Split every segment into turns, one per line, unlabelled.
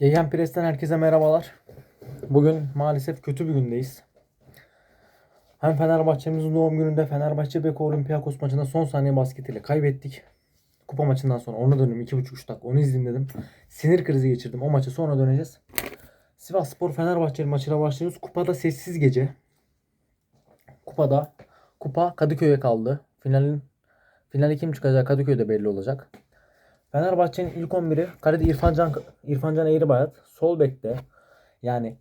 Yayhan Pres'ten herkese merhabalar. Bugün maalesef kötü bir gündeyiz. Hem Fenerbahçe'mizin doğum gününde Fenerbahçe Beko Olympiakos maçında son saniye basketiyle kaybettik. Kupa maçından sonra ona döndüm 2,5-3 dakika onu izleyeyim dedim. Sinir krizi geçirdim. O maça sonra döneceğiz. Sivas Spor Fenerbahçe maçına başlıyoruz. Kupada sessiz gece. Kupada kupa Kadıköy'e kaldı. Finalin finale kim çıkacağı Kadıköy'de belli olacak. Fenerbahçe'nin ilk 11'i kalede İrfancan İrfancan Eğribayat, sol bekte. Yani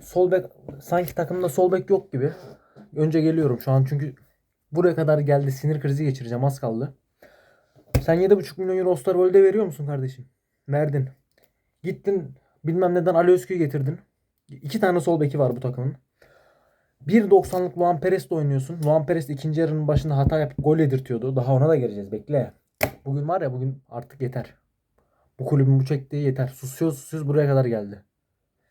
sol bek sanki takımda sol bek yok gibi. Önce geliyorum şu an çünkü buraya kadar geldi sinir krizi geçireceğim az kaldı. Sen 7,5 milyon euro Osterwold'e veriyor musun kardeşim? Verdin. Gittin bilmem neden Ali Özkü'yü getirdin. İki tane sol beki var bu takımın. 1.90'lık Luan Perez'le oynuyorsun. Luan Perez ikinci yarının başında hata yapıp gol yedirtiyordu. Daha ona da geleceğiz bekle. Bugün var ya bugün artık yeter. Bu kulübün bu çektiği yeter. Susuyoruz susuyoruz buraya kadar geldi.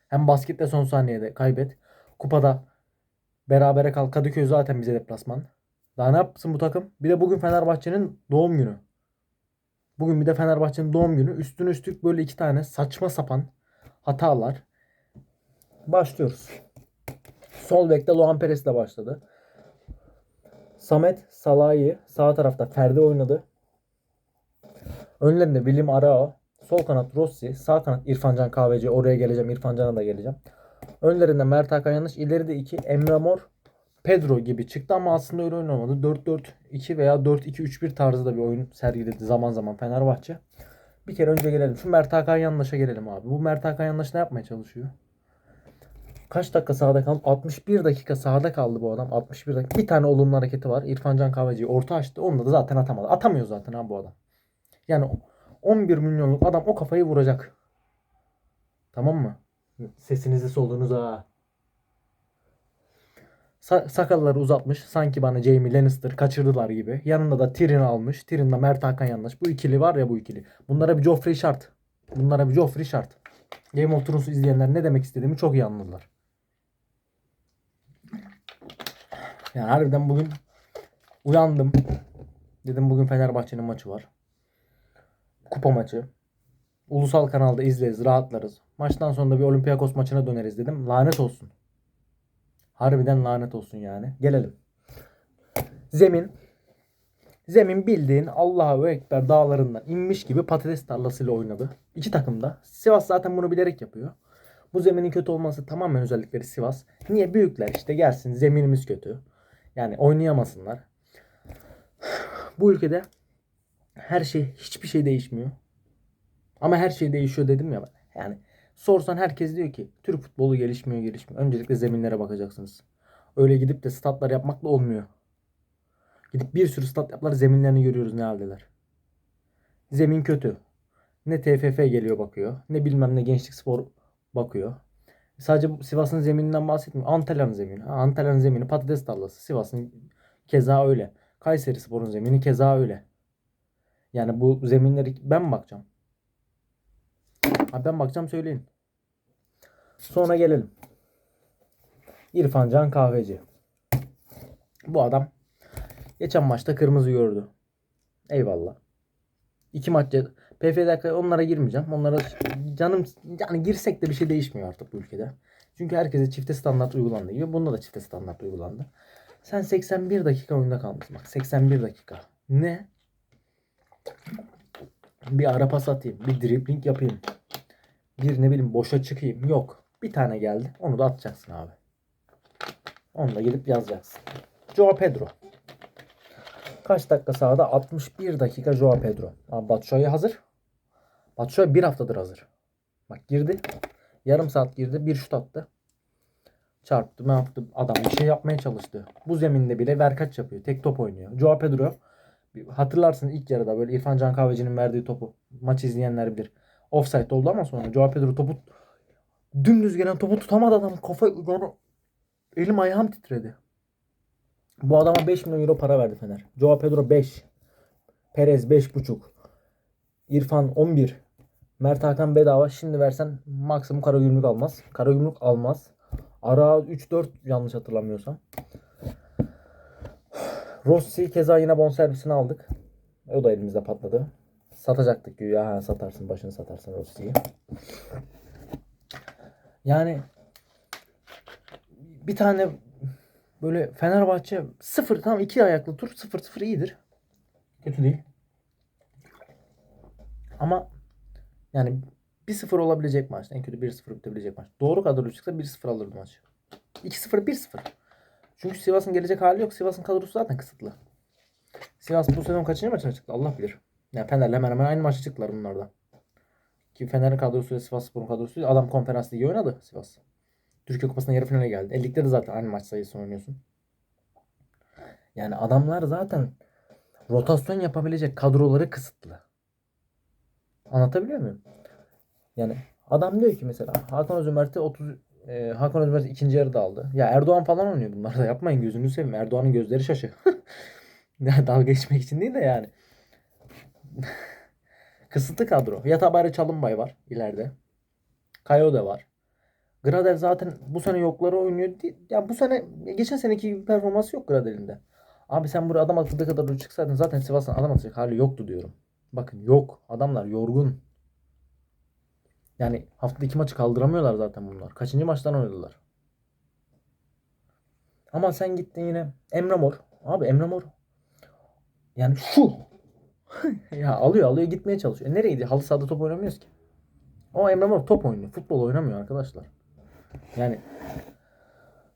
Hem baskette son saniyede kaybet. Kupada berabere kal. Kadıköy zaten bize deplasman. Daha ne yapsın bu takım? Bir de bugün Fenerbahçe'nin doğum günü. Bugün bir de Fenerbahçe'nin doğum günü. Üstüne üstlük böyle iki tane saçma sapan hatalar. Başlıyoruz. Sol bekte Luan Perez ile başladı. Samet Salahi sağ tarafta Ferdi oynadı. Önlerinde William Arao, sol kanat Rossi, sağ kanat İrfancan Kahveci. Oraya geleceğim. İrfancan'a da geleceğim. Önlerinde Mert Hakan Yanlış, ileride 2 Emre Mor, Pedro gibi çıktı ama aslında öyle oyun olmadı. 4-4-2 veya 4-2-3-1 tarzı da bir oyun sergiledi zaman zaman Fenerbahçe. Bir kere önce gelelim. Şu Mert Hakan Yanlış'a gelelim abi. Bu Mert Hakan Yanlış ne yapmaya çalışıyor? Kaç dakika sahada kaldı? 61 dakika sahada kaldı bu adam. 61 dakika. Bir tane olumlu hareketi var. İrfancan Kahveci'yi orta açtı. Onu da zaten atamadı. Atamıyor zaten ha bu adam. Yani 11 milyonluk adam o kafayı vuracak. Tamam mı? Sesinizi soluğunuz ha. Sa- sakalları uzatmış. Sanki bana Jamie Lannister kaçırdılar gibi. Yanında da Tyrion almış. Tyrion'da Mert Hakan yanlış. Bu ikili var ya bu ikili. Bunlara bir Joffrey şart. Bunlara bir Joffrey şart. Game of Thrones'u izleyenler ne demek istediğimi çok iyi anladılar. Yani harbiden bugün uyandım. Dedim bugün Fenerbahçe'nin maçı var. Kupa maçı. Ulusal kanalda izleriz, rahatlarız. Maçtan sonra da bir Olympiakos maçına döneriz dedim. Lanet olsun. Harbiden lanet olsun yani. Gelelim. Zemin. Zemin bildiğin Allahu Ekber dağlarından inmiş gibi patates tarlasıyla oynadı. İki takım da. Sivas zaten bunu bilerek yapıyor. Bu zeminin kötü olması tamamen özellikleri Sivas. Niye? Büyükler işte gelsin zeminimiz kötü. Yani oynayamasınlar. Bu ülkede her şey hiçbir şey değişmiyor. Ama her şey değişiyor dedim ya. Yani sorsan herkes diyor ki Türk futbolu gelişmiyor gelişmiyor. Öncelikle zeminlere bakacaksınız. Öyle gidip de statlar yapmakla olmuyor. Gidip bir sürü stat yaptılar zeminlerini görüyoruz ne haldeler. Zemin kötü. Ne TFF geliyor bakıyor. Ne bilmem ne gençlik spor bakıyor. Sadece Sivas'ın zemininden bahsetmiyorum. Antalya'nın zemini. Antalya'nın zemini patates tarlası. Sivas'ın keza öyle. Kayseri Spor'un zemini keza öyle. Yani bu zeminleri ben mi bakacağım? Ha ben bakacağım söyleyin. Sonra gelelim. İrfan Can Kahveci. Bu adam geçen maçta kırmızı gördü. Eyvallah. İki maç ce- PFD onlara girmeyeceğim. Onlara canım yani girsek de bir şey değişmiyor artık bu ülkede. Çünkü herkese çifte standart uygulandığı gibi bunda da çifte standart uygulandı. Sen 81 dakika oyunda kalmışsın. Bak 81 dakika. Ne? Bir ara pas atayım. Bir dribbling yapayım. Bir ne bileyim boşa çıkayım. Yok. Bir tane geldi. Onu da atacaksın abi. Onu da gidip yazacaksın. Joao Pedro. Kaç dakika sahada? 61 dakika Joao Pedro. Abi Batshuayi hazır. Batshuayi bir haftadır hazır. Bak girdi. Yarım saat girdi. Bir şut attı. Çarptı. Ne yaptı? Adam bir şey yapmaya çalıştı. Bu zeminde bile verkaç yapıyor. Tek top oynuyor. Joao Pedro hatırlarsın ilk yarıda böyle İrfan Can Kahveci'nin verdiği topu. Maç izleyenler bilir. Offside oldu ama sonra Joao Pedro topu dümdüz gelen topu tutamadı adam. Kafa elim ayağım titredi. Bu adama 5 milyon euro para verdi Fener. Joao Pedro 5. Perez 5,5. İrfan 11. Mert Hakan bedava. Şimdi versen maksimum Karagümrük almaz. Karagümrük almaz. Ara 3-4 yanlış hatırlamıyorsam. Rossi keza yine bonservisini aldık. O da elimizde patladı. Satacaktık güya. Ha, satarsın başını satarsın Rossi'yi. Yani bir tane böyle Fenerbahçe sıfır tam iki ayaklı tur sıfır sıfır iyidir. Kötü değil. Ama yani 1-0 olabilecek maç. En kötü 1-0 bitebilecek maç. Doğru kadro çıksa 1-0 alırdı maçı. 2-0 1-0. Çünkü Sivas'ın gelecek hali yok. Sivas'ın kadrosu zaten kısıtlı. Sivas bu sezon kaçıncı maçına çıktı Allah bilir. Yani Fener'le hemen hemen aynı maça çıktılar bunlarda. Ki Fener'in kadrosuyla Sivasspor'un kadrosuyla adam konferans ligi oynadı Sivas. Türkiye Kupası'na yarı finale geldi. E, ligde de zaten aynı maç sayısını oynuyorsun. Yani adamlar zaten rotasyon yapabilecek kadroları kısıtlı. Anlatabiliyor muyum? Yani adam diyor ki mesela Hakan Özmert'i 30 e, Hakan Özmert'i ikinci yarıda aldı. Ya Erdoğan falan oynuyor bunlar da yapmayın gözünü seveyim. Erdoğan'ın gözleri şaşı. dalga geçmek için değil de yani. Kısıtlı kadro. Yatabari Çalınbay var ileride. Kayo da var. Gradel zaten bu sene yokları oynuyor. Ya bu sene geçen seneki gibi performans yok Gradel'in de. Abi sen buraya adam atıldığı kadar çıksaydın zaten Sivas'ın adam atacak hali yoktu diyorum. Bakın yok. Adamlar yorgun. Yani haftada iki maçı kaldıramıyorlar zaten bunlar. Kaçıncı maçtan oynadılar? Ama sen gittin yine Emre Mor. Abi Emre Mor. Yani şu. ya alıyor alıyor gitmeye çalışıyor. E nereye gidiyor? Halı sahada top oynamıyoruz ki. O Emre Mor top oynuyor. Futbol oynamıyor arkadaşlar. Yani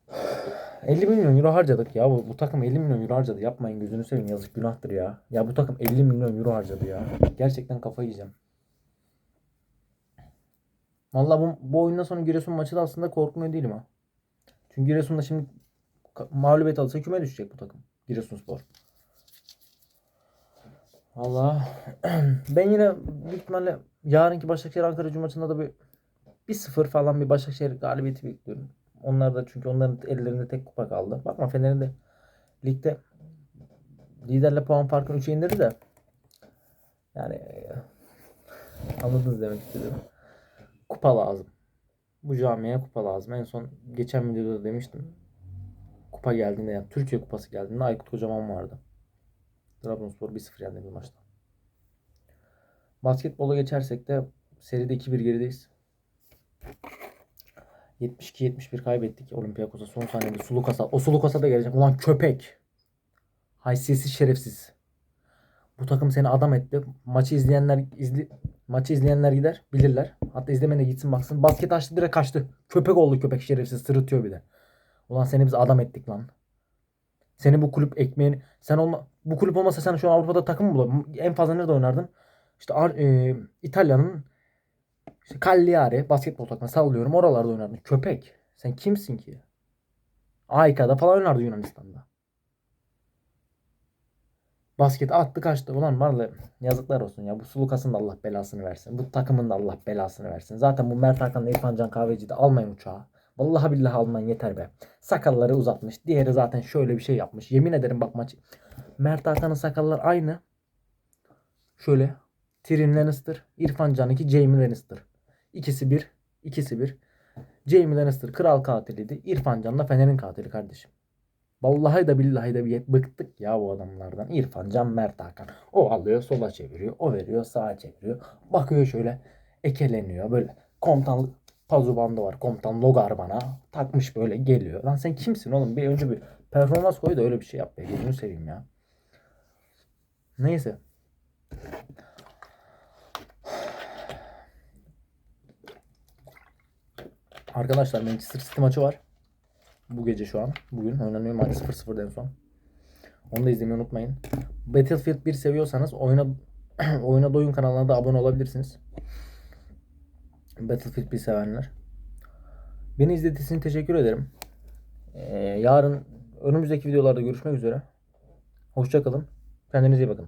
50 milyon euro harcadık ya. Bu, bu takım 50 milyon euro harcadı. Yapmayın gözünü seveyim yazık günahtır ya. Ya bu takım 50 milyon euro harcadı ya. Gerçekten kafayı yiyeceğim. Vallahi bu, bu oyundan sonra Giresun maçı da aslında korkmuyor değilim ha. Çünkü Giresun'da şimdi mağlubiyet alırsa küme düşecek bu takım. Giresunspor. Vallahi ben yine büyük ihtimalle yarınki Başakşehir Ankara maçında da bir 1-0 falan bir Başakşehir galibiyeti bekliyorum. Onlar da çünkü onların ellerinde tek kupa kaldı. Bakma Fener'in de ligde liderle puan farkını 3'e indirdi de yani e, anladınız demek istiyorum. Kupa lazım. Bu camiye kupa lazım. En son geçen videoda da demiştim. Kupa geldiğinde yani Türkiye kupası geldiğinde Aykut Kocaman vardı. Trabzonspor 1-0 yendi bir maçta. Basketbola geçersek de seride 2-1 gerideyiz. 72-71 kaybettik Olympiakos'a son saniyede Sulukas'a. O Sulukas'a da gelecek. Ulan köpek. Haysiyetsiz şerefsiz. Bu takım seni adam etti. Maçı izleyenler izli maçı izleyenler gider bilirler. Hatta izlemene gitsin baksın. Basket açtı direkt kaçtı. Köpek oldu köpek şerefsiz sırıtıyor bir de. Ulan seni biz adam ettik lan. Seni bu kulüp ekmeğini sen olma bu kulüp olmasa sen şu an Avrupa'da takım mı? En fazla nerede oynardın? İşte e, İtalya'nın işte Cagliari basketbol takımı sallıyorum. Oralarda oynardın. Köpek. Sen kimsin ki? AYK'da falan oynardı Yunanistan'da. Basket attı kaçtı. Ulan vallahi yazıklar olsun ya. Bu Sulukas'ın da Allah belasını versin. Bu takımın da Allah belasını versin. Zaten bu Mert Hakan'la İrfan Can Kahveci'yi de almayın uçağa. Vallahi billahi almayın yeter be. Sakalları uzatmış. Diğeri zaten şöyle bir şey yapmış. Yemin ederim bak maç. Mert Hakan'ın sakallar aynı. Şöyle. Tyrion Lannister. İrfan Can'ınki Jaime Lannister. İkisi bir. ikisi bir. Jaime Lannister kral katiliydi. İrfan Can da Fener'in katili kardeşim. Vallahi da billahi de bir bıktık ya bu adamlardan. İrfan Can, Mert Hakan. O alıyor sola çeviriyor. O veriyor sağa çeviriyor. Bakıyor şöyle ekeleniyor. Böyle komutan pazu bandı var. Komutan Logar bana. Takmış böyle geliyor. Lan sen kimsin oğlum? Bir önce bir performans koy da öyle bir şey yap be. Gözünü seveyim ya. Neyse. Arkadaşlar Manchester City maçı var. Bu gece şu an. Bugün oynanıyor maç 0-0'da en son. Onu da izlemeyi unutmayın. Battlefield 1 seviyorsanız oyuna oyuna doyun kanalına da abone olabilirsiniz. Battlefield 1 sevenler. Beni izlediğiniz için teşekkür ederim. Ee, yarın önümüzdeki videolarda görüşmek üzere. Hoşçakalın. Kendinize iyi bakın.